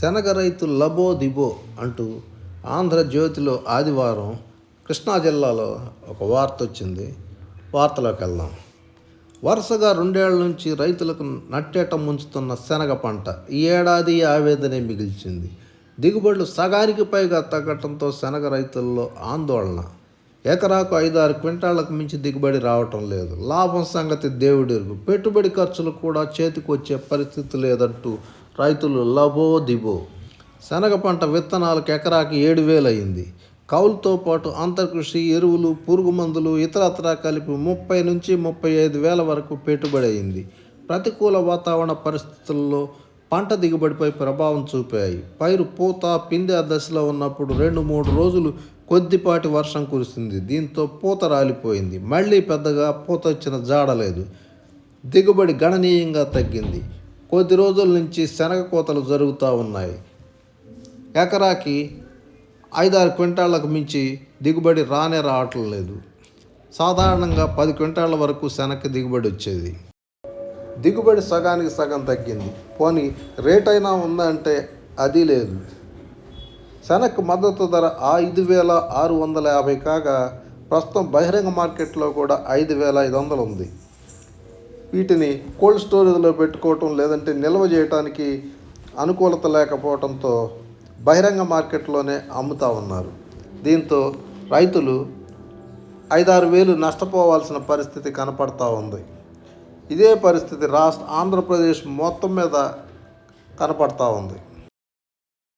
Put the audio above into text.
శనగ రైతు లబో దిబో అంటూ ఆంధ్రజ్యోతిలో ఆదివారం కృష్ణా జిల్లాలో ఒక వార్త వచ్చింది. వార్తలోకి వెళ్దాం. వరుసగా రెండేళ్ళ నుంచి రైతులకు నట్టేట ముంచుతున్న శనగ పంట ఈ ఏడాది ఆవేదనే మిగిల్చింది. దిగుబడులు సగానికి పైగా తగ్గటంతో శనగ రైతుల్లో ఆందోళన. ఎకరాకు ఐదారు క్వింటాళ్ళకు మించి దిగుబడి రావటం లేదు. లాభం సంగతి దేవుడెరుగు. పెట్టుబడి ఖర్చులు కూడా చేతికి వచ్చే పరిస్థితి లేదంటూ రైతులు లబో దిబో. శనగ పంట విత్తనాలకు ఎకరాకి ఏడు వేలు అయింది కౌలుతో పాటు అంతర్కృషి ఎరువులు పురుగు మందులు ఇతరత్రా కలిపి ముప్పై నుంచి ముప్పై ఐదు వేల వరకు పెట్టుబడి అయింది ప్రతికూల వాతావరణ పరిస్థితుల్లో పంట దిగుబడిపై ప్రభావం చూపాయి. పైరు పూత పిందె దశలో ఉన్నప్పుడు రెండు మూడు రోజులు కొద్దిపాటి వర్షం కురిసింది. దీంతో పూత రాలిపోయింది. మళ్ళీ పెద్దగా పూత వచ్చిన జాడలేదు దిగుబడి గణనీయంగా తగ్గింది. కొద్ది రోజుల నుంచి శనగ కోతలు జరుగుతూ ఉన్నాయి. ఎకరాకి ఐదారు క్వింటాళ్ళకు మించి దిగుబడి రానే రావటం లేదు సాధారణంగా పది క్వింటాళ్ళ వరకు శనగ దిగుబడి వచ్చేది. దిగుబడి సగానికి సగం తగ్గింది. పోనీ రేట్ అయినా ఉందంటే అది లేదు. శనగకు మద్దతు ధర ఐదు వేల ఆరు వందల యాభై కాగా ప్రస్తుతం బహిరంగ మార్కెట్లో కూడా ఐదు వేల ఐదు వందలు ఉంది. వీటిని కోల్డ్ స్టోరేజ్లో పెట్టుకోవటం లేదంటే నిల్వ చేయటానికి అనుకూలత లేకపోవడంతో బహిరంగ మార్కెట్లోనే అమ్ముతా ఉన్నారు. దీంతో రైతులు ఐదారు వేలు నష్టపోవాల్సిన పరిస్థితి కనపడతా ఉంది. ఇదే పరిస్థితి రాష్ట్ర ఆంధ్రప్రదేశ్ మొత్తం మీద కనపడతా ఉంది.